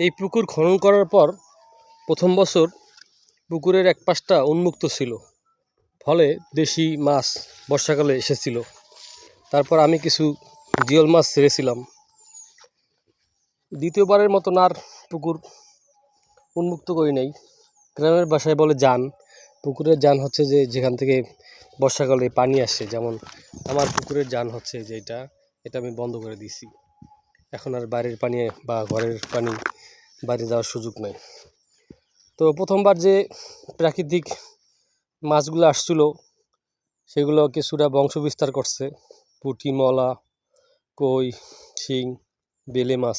এই পুকুর খনন করার পর প্রথম বছর পুকুরের এক পাশটা উন্মুক্ত ছিল। ফলে দেশি মাছ বর্ষাকালে এসেছিল। তারপর আমি কিছু জিওল মাছ ছেড়েছিলাম। দ্বিতীয়বারের মতন আর পুকুর উন্মুক্ত করি নাই। গ্রামের বাসায় বলে যান। পুকুরের যান হচ্ছে যে যেখান থেকে বর্ষাকালে পানি আসে। যেমন আমার পুকুরের যান হচ্ছে যে এটা আমি বন্ধ করে দিয়েছি। এখন আর বাইরের পানি বা ঘরের পানি বাইরে যাওয়ার সুযোগ নেই। তো প্রথমবার যে প্রাকৃতিক মাছগুলো আসছিল, সেগুলো কিছুটা বংশ বিস্তার করছে। পুঁটি, মলা, কই, শিং, বেলে মাছ।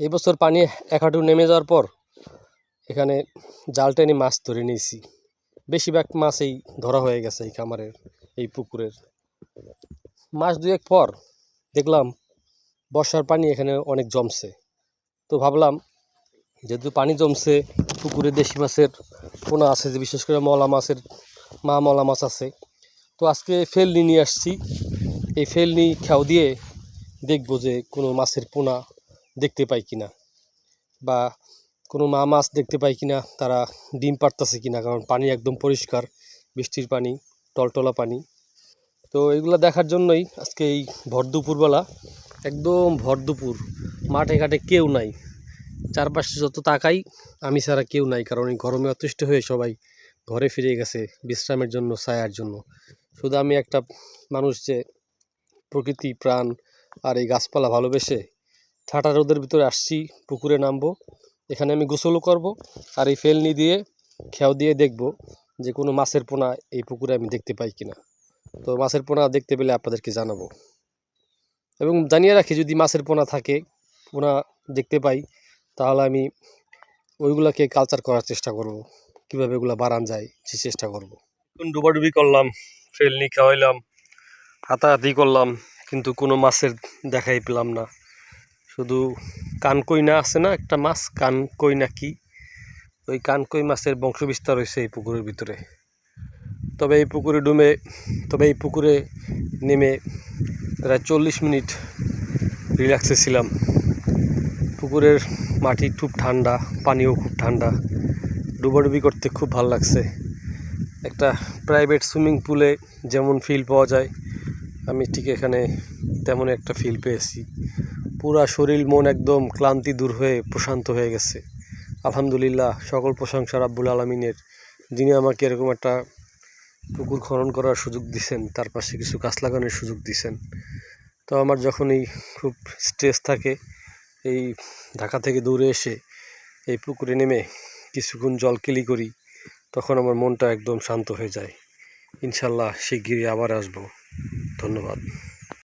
এই বছর পানি এক হাঁটু নেমে যাওয়ার পর এখানে জাল টেনে মাছ ধরে নিয়েছি। বেশিরভাগ মাছই ধরা হয়ে গেছে এই খামারের, এই পুকুরের। মাস দুয়েক পর দেখলাম বর্ষার পানি এখানে অনেক জমছে। তো ভাবলাম, যেহেতু পানি জমছে, পুকুরে দেশি মাছের পোনা আছে, যে বিশেষ করে মলা মাছের, মা মলা মাছ আছে, তো আজকে ফেলনি নিয়ে আসছি। এই ফেলনি খেয়াও দিয়ে দেখব যে কোনো মাছের পোনা দেখতে পাই কিনা, বা কোনো মা মাছ দেখতে পাই কিনা, তারা ডিম পারতেছে কিনা, কারণ পানি একদম পরিষ্কার, বৃষ্টির পানি, টলটলা পানি। তো এগুলো দেখার জন্যই আজকে এই ভর দুপুরবেলা, একদম ভর দুপুর, মাঠে ঘাটে কেউ নাই। চারপাশে যত তাকাই, আমি ছাড়া কেউ নাই, কারণ এই গরমে অতিষ্ঠ হয়ে সবাই ঘরে ফিরে গেছে বিশ্রামের জন্য, ছায়ার জন্য। শুধু আমি একটা মানুষ যে প্রকৃতি, প্রাণ আর এই গাছপালা ভালোবেসে ঠাটা রোদের ভিতরে আসছি, পুকুরে নামবো, এখানে আমি গোসলও করব আর এই ফেলনি দিয়ে খেয়াও দিয়ে দেখব যে কোনো মাছের পোনা এই পুকুরে আমি দেখতে পাই কিনা। তো মাছের পোনা দেখতে পেলে আপনাদেরকে জানাব। এবং জানিয়ে রাখি, যদি মাছের পোনা থাকে, পোনা দেখতে পাই তাহলে আমি ওইগুলাকে কালচার করার চেষ্টা করব। কীভাবে এগুলো বাড়ান যায়, সে চেষ্টা করব। ডুবাডুবি করলাম ফেলনি খাওয়াইলাম হাতাহাতি করলাম, কিন্তু কোনো মাছের দেখাই পেলাম না। শুধু কানকই না আছে না একটা মাছ, কানকই না কি? ওই কানকই মাছের বংশবিস্তার হয়েছে এই পুকুরের ভিতরে। তবে এই পুকুরে ডুমে তবে এই পুকুরে নেমে প্রায় চল্লিশ মিনিট রিল্যাক্সে ছিলাম। পুকুরের মাটি খুব ঠান্ডা, পানিও খুব ঠান্ডা। ডুবাডুবি করতে খুব ভালো লাগছে। একটা প্রাইভেট সুইমিং পুলে যেমন ফিল পাওয়া যায়, আমি ঠিক এখানে তেমন একটা ফিল পেয়েছি। পুরা শরীর, মন একদম ক্লান্তি দূর হয়ে প্রশান্ত হয়ে গেছে। আলহামদুলিল্লাহ, সকল প্রশংসা রাব্বুল আলমিনের। যিনি আমাকে এরকম একটা পুকুর খনন করার সুযোগ দিছেন, তার পাশে কিছু গাছ লাগানোর সুযোগ দিছেন। তো আমার যখনই খুব স্ট্রেস থাকে এই ঢাকা থেকে দূরে এসে এই পুকুরে নেমে কিছুক্ষণ জল কেলি করি, তখন আমার মনটা একদম শান্ত হয়ে যায়। ইনশাল্লাহ শিগগিরই আবার আসব। ধন্যবাদ।